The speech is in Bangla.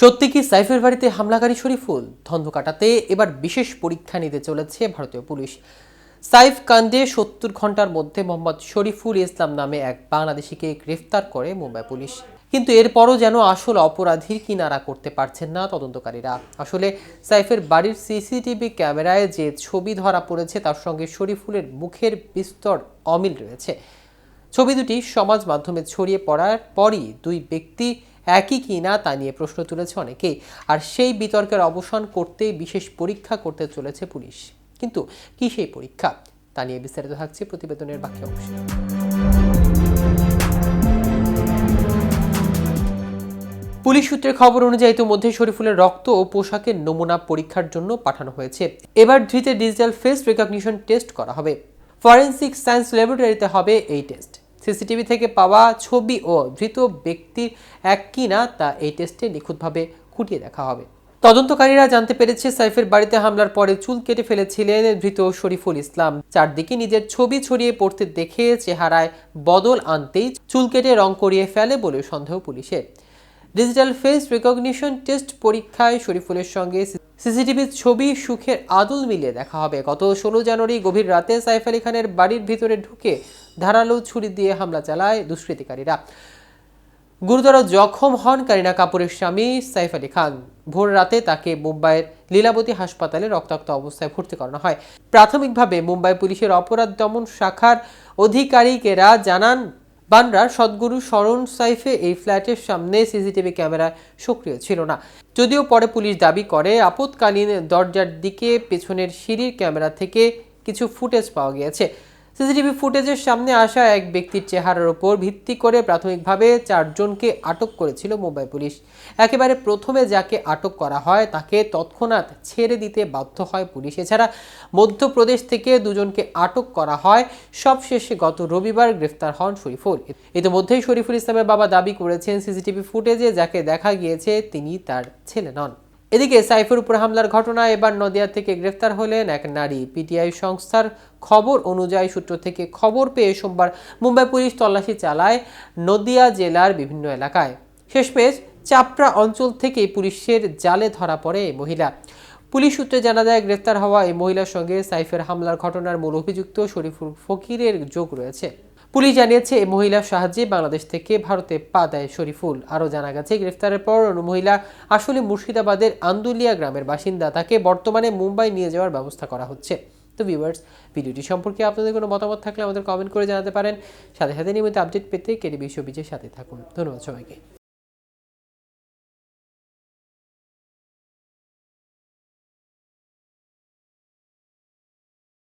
সত্যি কি সাইফের বাড়িতে হামলাকারী শরীফুল? ধন্ধ কাটাতে এবার বিশেষ পরীক্ষা নিতে চলেছে ভারতীয় পুলিশ। সাইফ কাণ্ডে সত্তর ঘণ্টার মধ্যে মোহাম্মদ শরীফুল ইসলাম নামে এক বাংলাদেশিকে গ্রেফতার করে মুম্বাই পুলিশ। কিন্তু এরপরও যেন আসল অপরাধীর কিনারা করতে পারছেন না তদন্তকারীরা। আসলে সাইফের বাড়ির সিসিটিভি ক্যামেরায় যে ছবি ধরা পড়েছে, তার সঙ্গে শরীফুলের মুখের বিস্তর অমিল রয়েছে। ছবি দুটি সমাজ মাধ্যমে ছড়িয়ে পড়ার পরই দুই ব্যক্তি একই কিনা তা নিয়ে প্রশ্ন তুলেছে অনেকেই। আর সেই বিতর্কের অবসান করতেই বিশেষ পরীক্ষা করতে চলেছে পুলিশ। কিন্তু কি সেই পরীক্ষা? তা নিয়ে বিস্তারিত থাকছে প্রতিবেদনের বাকি অংশে। পুলিশ সূত্রের খবর অনুযায়ী ইতিমধ্যে শরীফুলের রক্ত ও পোশাকের নমুনা পরীক্ষার জন্য পাঠানো হয়েছে। এবার ধৃতের ডিজিটাল ফেস রেকগনিশন টেস্ট করা হবে। ফরেনসিক সায়েন্স ল্যাবরেটরিতে হবে এই টেস্ট। সিসিটিভি থেকে পাওয়া ছবি ও ধৃত ব্যক্তির এক কিনা তা এই টেস্টে নিখুঁতভাবে খুঁটিয়ে দেখা হবে। তদন্তকারীরা জানতে পেরেছে, সাইফের বাড়িতে হামলার পরে চুল কেটে ফেলেছিলেন ধৃত শরীফুল ইসলাম। চারদিকে নিজের ছবি ছড়িয়ে পড়তে দেখে চেহারায় বদল আনতেই চুল কেটে রং করিয়ে ফেলে বলে সন্দেহ পুলিশের। ডিজিটাল ফেস রেকগনিশন টেস্ট পরীক্ষায় শরীফুলের সঙ্গে সিসিটিভির ছবি সুখের আদল মিলিয়ে দেখা হবে। গত ষোলো জানুয়ারি গভীর রাতে সাইফ আলী খানের বাড়ির ভিতরে ঢুকে ধারালো ছুরি দিয়ে হামলা চালায় দুষ্কৃতিকারীরা। গুরুতর জখম হন কারিনা কাপুরের স্বামী সাইফ আলী খান। ভোর রাতে তাকে মুম্বাইয়ের লীলাবতী হাসপাতালে রক্তাক্ত অবস্থায় ভর্তি করানো হয়। প্রাথমিকভাবে মুম্বাই পুলিশের অপরাধ দমন শাখার আধিকারিকেরা জানান বানরার সদ্গুরু শরণ সাইফে এই ফ্ল্যাটের সামনে সিসিটিভি ক্যামেরা সক্রিয় ছিল না। যদিও পরে পুলিশ দাবি করে আপতকালীন দরজার দিকে পেছনের সিঁড়ির ক্যামেরা থেকে কিছু ফুটেজ পাওয়া গিয়েছে। সিসিটিভি ফুটেজের সামনে আসা এক ব্যক্তির চেহারার ওপর ভিত্তি করে প্রাথমিকভাবে চারজনকে আটক করেছিল মুম্বাই পুলিশ। একেবারে প্রথমে যাকে আটক করা হয়, তাকে তৎক্ষণাৎ ছেড়ে দিতে বাধ্য হয় পুলিশ। এছাড়া মধ্যপ্রদেশ থেকে দুজনকে আটক করা হয়। সবশেষে গত রবিবার গ্রেফতার হন শরীফুল। ইতিমধ্যেই শরীফুল ইসলামের বাবা দাবি করেছেন, সিসিটিভি ফুটেজে যাকে দেখা গিয়েছে, তিনি তার ছেলে নন। এদিকে সাইফের উপর হামলার ঘটনা এবার নদিয়া থেকে গ্রেফতার হলেন এক নারী। পিটিআই সংস্থার খবর অনুযায়ী সূত্র থেকে খবর পেয়ে সোমবার মুম্বাই পুলিশ তল্লাশি চালায় নদিয়া জেলার বিভিন্ন এলাকায়। শেষমেশ চাপড়া অঞ্চল থেকে পুলিশের জালে ধরা পড়ে এই মহিলা। পুলিশ সূত্রে জানা যায়, গ্রেফতার হওয়া এই মহিলার সঙ্গে সাইফের হামলার ঘটনার মূল অভিযুক্ত শরীফুল ফকিরের যোগ রয়েছে। পুলিশ জানিয়েছে এই মহিলার সাহায্যে বাংলাদেশ থেকে ভারতে পা দেয় শরীফুল। আরও জানা গেছে, গ্রেফতারের পর মহিলা আসলে মুর্শিদাবাদের আন্দুলিয়া গ্রামের বাসিন্দা। তাকে বর্তমানে মুম্বাই নিয়ে যাওয়ার ব্যবস্থা করা হচ্ছে। তো ভিউয়ার্স ভিডিওটি সম্পর্কে আপনাদের কোনো মতামত থাকলে আমাদের কমেন্ট করে জানাতে পারেন। সাথে সাথে নিয়মিত আপডেট পেতে কেডি শোবিজের সাথে থাকুন। ধন্যবাদ সবাইকে।